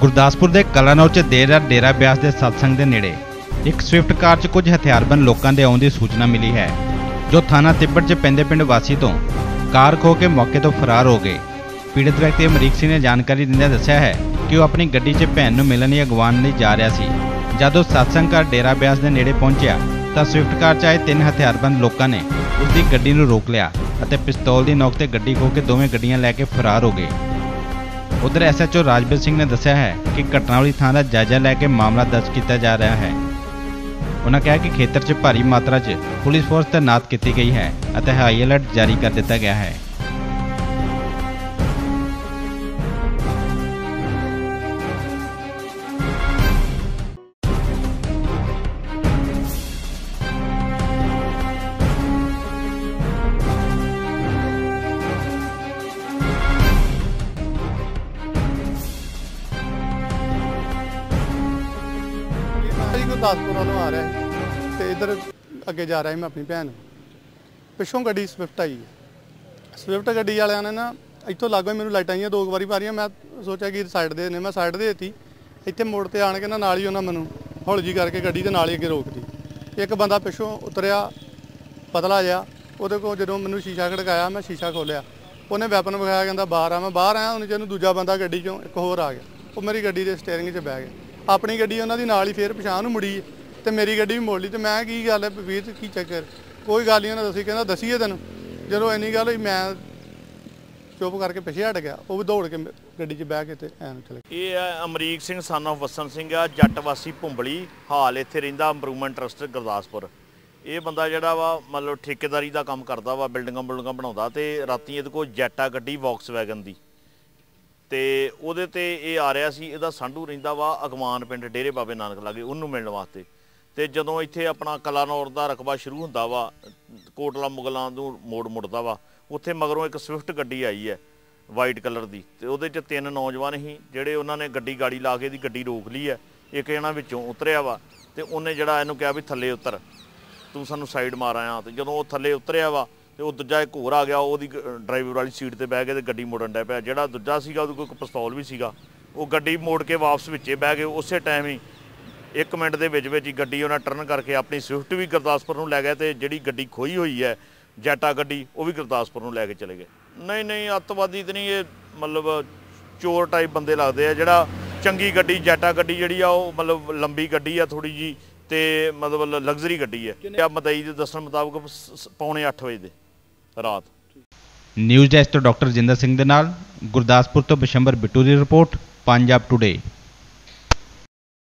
ਗੁਰਦਾਸਪੁਰ ਦੇ ਕਲਾਨੌਰ 'ਚ ਦੇਰ ਰਾਤ ਡੇਰਾ ਬਿਆਸ ਦੇ ਸਤਸੰਗ ਦੇ ਨੇੜੇ ਇੱਕ ਸਵਿਫਟ ਕਾਰ 'ਚ ਕੁਝ ਹਥਿਆਰਬੰਦ ਲੋਕਾਂ ਦੇ ਆਉਣ ਦੀ ਸੂਚਨਾ ਮਿਲੀ ਹੈ, ਜੋ ਥਾਣਾ ਤਿੱਬੜ 'ਚ ਪੈਂਦੇ ਪਿੰਡ ਵਾਸੀ ਤੋਂ ਕਾਰ ਖੋ ਕੇ ਮੌਕੇ ਤੋਂ ਫਰਾਰ ਹੋ ਗਏ। ਪੀੜਤ ਵਿਅਕਤੀ ਅਮਰੀਕ ਸਿੰਘ ਨੇ ਜਾਣਕਾਰੀ ਦਿੰਦਿਆਂ ਦੱਸਿਆ ਹੈ ਕਿ ਉਹ ਆਪਣੀ ਗੱਡੀ 'ਚ ਭੈਣ ਨੂੰ ਮਿਲਣ ਲਈ ਅਗਵਾਨ ਲਈ ਜਾ ਰਿਹਾ ਸੀ। ਜਦੋਂ ਸਤਸੰਗ ਕਾਰ ਡੇਰਾ ਬਿਆਸ ਦੇ ਨੇੜੇ ਪਹੁੰਚਿਆ, ਤਾਂ ਸਵਿਫਟ ਕਾਰ 'ਚ ਆਏ ਤਿੰਨ ਹਥਿਆਰਬੰਦ ਲੋਕਾਂ ਨੇ ਉਸ ਦੀ ਗੱਡੀ ਨੂੰ ਰੋਕ ਲਿਆ ਅਤੇ ਪਿਸਤੌਲ ਦੀ ਨੋਕ ਤੇ ਗੱਡੀ ਖੋ ਕੇ ਦੋਵੇਂ ਗੱਡੀਆਂ ਲੈ ਕੇ ਫਰਾਰ ਹੋ ਗਏ। ਉਧਰ ਐਸਐਚਓ ਰਾਜਵੀਰ ਸਿੰਘ ਨੇ ਦੱਸਿਆ ਹੈ ਕਿ ਘਟਨਾ ਵਾਲੀ ਥਾਂ ਦਾ ਜਾਇਜ਼ਾ ਲੈ ਕੇ ਮਾਮਲਾ ਦਰਜ ਕੀਤਾ ਜਾ ਰਿਹਾ ਹੈ। ਉਹਨਾਂ ਕਿਹਾ ਕਿ ਖੇਤਰ 'ਚ ਭਾਰੀ ਮਾਤਰਾ 'ਚ ਪੁਲਿਸ ਫੋਰਸ ਤੈਨਾਤ ਕੀਤੀ ਗਈ ਹੈ ਅਤੇ ਹਾਈ ਅਲਰਟ ਜਾਰੀ ਕਰ ਦਿੱਤਾ ਗਿਆ ਹੈ। ਗੁਰਦਾਸਪੁਰ ਵੱਲੋਂ ਆ ਰਿਹਾ ਸੀ ਤੇ ਇਧਰ ਅੱਗੇ ਜਾ ਰਿਹਾ ਸੀ ਮੈਂ ਆਪਣੀ ਭੈਣ। ਪਿੱਛੋਂ ਗੱਡੀ ਸਵਿਫਟ ਆਈ। ਸਵਿਫਟ ਗੱਡੀ ਵਾਲਿਆਂ ਨੇ ਨਾ ਇੱਥੋਂ ਲਾਗੋਂ ਹੀ ਮੈਨੂੰ ਲਾਈਟਾਂ ਆਈਆਂ, ਦੋ ਕੁ ਵਾਰੀ ਮਾਰੀਆਂ। ਮੈਂ ਸੋਚਿਆ ਕਿ ਸਾਈਡ ਦੇ ਨੇ, ਮੈਂ ਸਾਈਡ ਦੇ ਦਿੱਤੀ। ਇੱਥੇ ਮੋੜ ਤੇ ਆਣ ਕੇ ਨਾ ਨਾਲ ਹੀ ਉਹਨਾਂ ਮੈਨੂੰ ਹੌਲੀ ਜੀ ਕਰਕੇ ਗੱਡੀ ਦੇ ਨਾਲ ਹੀ ਅੱਗੇ ਰੋਕਤੀ। ਇੱਕ ਬੰਦਾ ਪਿੱਛੋਂ ਉਤਰਿਆ, ਪਤਲਾ ਜਿਹਾ। ਉਹਦੇ ਕੋਲ ਜਦੋਂ ਮੈਨੂੰ ਸ਼ੀਸ਼ਾ ਖੜਕਾਇਆ, ਮੈਂ ਸ਼ੀਸ਼ਾ ਖੋਲਿਆ ਉਹਨੇ ਵੈਪਨ ਵਿਖਾਇਆ, ਕਹਿੰਦਾ, ਬਾਹਰ ਆ, ਮੈਂ ਬਾਹਰ ਆਇਆ, ਉਹਨੇ ਜਿਹਨੂੰ ਦੂਜਾ ਬੰਦਾ ਗੱਡੀ ਚੋਂ ਇੱਕ ਹੋਰ ਆ ਗਿਆ। ਉਹ ਮੇਰੀ ਗੱਡੀ ਦੇ ਸਟੀਅਰਿੰਗ 'ਚ ਬਹਿ ਗਿਆ। ਆਪਣੀ ਗੱਡੀ ਉਹਨਾਂ ਦੀ ਨਾਲ ਹੀ ਫੇਰ ਪਛਾਣ ਨੂੰ ਮੁੜੀ ਤੇ ਮੇਰੀ ਗੱਡੀ ਵੀ ਮੋੜ ਲਈ ਤੇ ਮੈਂ ਕੀ ਗੱਲ ਹੈ ਵੀਰ ਕੀ ਚੱਕਰ? ਕੋਈ ਗੱਲ ਨਹੀਂ ਉਹਨਾਂ ਦੱਸੀ ਕਹਿੰਦਾ ਦਸੀਏ ਤੈਨੂੰ। ਜਦੋਂ ਇੰਨੀ ਗੱਲ ਹੋਈ, ਮੈਂ ਚੁੱਪ ਕਰਕੇ ਪਿੱਛੇ ਹਟ ਗਿਆ। ਉਹ ਵੀ ਦੌੜ ਕੇ ਗੱਡੀ 'ਚ ਬਹਿ ਕੇ ਤੇ ਐਂ ਚਲੇ ਇਹ ਹੈ ਅਮਰੀਕ ਸਿੰਘ ਸਨ of ਵਸਨ ਸਿੰਘ ਆ, ਜੱਟ ਵਾਸੀ ਭੁੰਬਲੀ, ਹਾਲ ਇੱਥੇ ਰਹਿੰਦਾ ਇੰਪਰੂਵਮੈਂਟ ਟਰਸਟ ਗੁਰਦਾਸਪੁਰ। ਇਹ ਬੰਦਾ ਜਿਹੜਾ ਵਾ, ਮਤਲਬ ਠੇਕੇਦਾਰੀ ਦਾ ਕੰਮ ਕਰਦਾ ਵਾ ਬਿਲਡਿੰਗਾਂ ਬਿਲਡਿੰਗਾਂ ਬਣਾਉਂਦਾ ਤੇ ਰਾਤੀ ਇਹਦੇ ਕੋਲ ਜੈਟਾ ਗੱਡੀ ਵੌਕਸਵੈਗਨ ਦੀ। ਤੇ ਉਹਦੇ ਤੇ ਇਹ ਆ ਰਿਹਾ ਸੀ, ਇਹਦਾ ਸਾਂਢੂ ਰਹਿੰਦਾ ਵਾ ਅਗਮਾਨ ਪਿੰਡ ਡੇਰੇ ਬਾਬੇ ਨਾਨਕ ਲਾਗੇ, ਉਹਨੂੰ ਮਿਲਣ ਵਾਸਤੇ। ਤੇ ਜਦੋਂ ਇੱਥੇ ਆਪਣਾ ਕਲਾਨੌਰ ਦਾ ਰਕਬਾ ਸ਼ੁਰੂ ਹੁੰਦਾ ਵਾ, ਕੋਟਲਾ ਮੁਗਲਾਂ ਨੂੰ ਮੋੜ ਮੁੜਦਾ ਵਾ, ਉੱਥੇ ਮਗਰੋਂ ਇੱਕ ਸਵਿਫਟ ਗੱਡੀ ਆਈ ਹੈ, ਵਾਈਟ ਕਲਰ ਦੀ। ਤੇ ਉਹਦੇ 'ਚ ਤਿੰਨ ਨੌਜਵਾਨ ਸੀ, ਜਿਹੜੇ ਉਹਨਾਂ ਨੇ ਗੱਡੀ ਗਾੜੀ ਲਾ ਕੇ ਇਹਦੀ ਗੱਡੀ ਰੋਕ ਲਈ ਹੈ, ਇੱਕ ਜਣਾ ਵਿੱਚੋਂ ਉਤਰਿਆ ਵਾ, ਤੇ ਉਹਨੇ ਜਿਹੜਾ ਇਹਨੂੰ ਕਿਹਾ ਵੀ ਥੱਲੇ ਉਤਰ। ਤੂੰ ਸਾਨੂੰ ਸਾਈਡ ਮਾਰ ਆਇਆ, ਤੇ ਜਦੋਂ ਉਹ ਥੱਲੇ ਉਤਰਿਆ ਵਾ ਤੇ ਉਹ ਦੂਜਾ ਇੱਕ ਹੋਰ ਆ ਗਿਆ ਉਹਦੀ ਡਰਾਈਵਰ ਵਾਲੀ ਸੀਟ ਤੇ ਬਹਿ ਕੇ ਤੇ ਗੱਡੀ ਮੋੜਨ ਡਿਆ ਪਿਆ। ਜਿਹੜਾ ਦੂਜਾ ਸੀਗਾ ਉਹਦੇ ਕੋਲ ਇੱਕ ਪਿਸਤੌਲ ਵੀ ਸੀਗਾ। ਉਹ ਗੱਡੀ ਮੋੜ ਕੇ ਵਾਪਸ ਵਿੱਚੇ ਬਹਿ ਗਏ। ਉਸੇ ਟਾਈਮ ਹੀ 1 ਮਿੰਟ ਦੇ ਵਿੱਚ ਵਿੱਚ ਹੀ ਗੱਡੀ ਉਹਨਾਂ ਟਰਨ ਕਰਕੇ ਆਪਣੀ ਸਵਿਫਟ ਵੀ ਗੁਰਦਾਸਪੁਰ ਨੂੰ ਲੈ ਗਏ ਤੇ ਜਿਹੜੀ ਗੱਡੀ ਖੋਈ ਹੋਈ ਹੈ ਜੈਟਾ ਗੱਡੀ ਉਹ ਵੀ ਗੁਰਦਾਸਪੁਰ ਨੂੰ ਲੈ ਕੇ ਚਲੇ ਗਏ। ਨਹੀਂ ਨਹੀਂ ਅੱਤਵਾਦੀ ਤੇ ਨਹੀਂ ਇਹ ਮਤਲਬ ਚੋਰ ਟਾਈਪ ਬੰਦੇ ਲੱਗਦੇ ਆ। ਜਿਹੜਾ ਚੰਗੀ ਗੱਡੀ ਜੈਟਾ ਗੱਡੀ ਜਿਹੜੀ ਆ ਉਹ ਮਤਲਬ ਲੰਬੀ ਗੱਡੀ ਆ ਥੋੜੀ ਜੀ ਤੇ ਮਤਲਬ ਲਗਜ਼ਰੀ ਗੱਡੀ ਹੈ। ਆ ਮਦਈ ਦੇ ਦੱਸਣ ਮੁਤਾਬਕ ਪੌਣੇ 8 ਵਜੇ ਦੇ। ਰਾਤ। ਨਿਊਜ਼ ਡੈਸਕ ਤੋਂ ਡਾਕਟਰ ਜਿੰਦਰ ਸਿੰਘ ਦੇ ਨਾਲ, ਗੁਰਦਾਸਪੁਰ ਤੋਂ ਬਿਸ਼ੰਬਰ ਬਿੱਟੂ ਦੀ ਰਿਪੋਰਟ, ਪੰਜਾਬ ਟੁਡੇ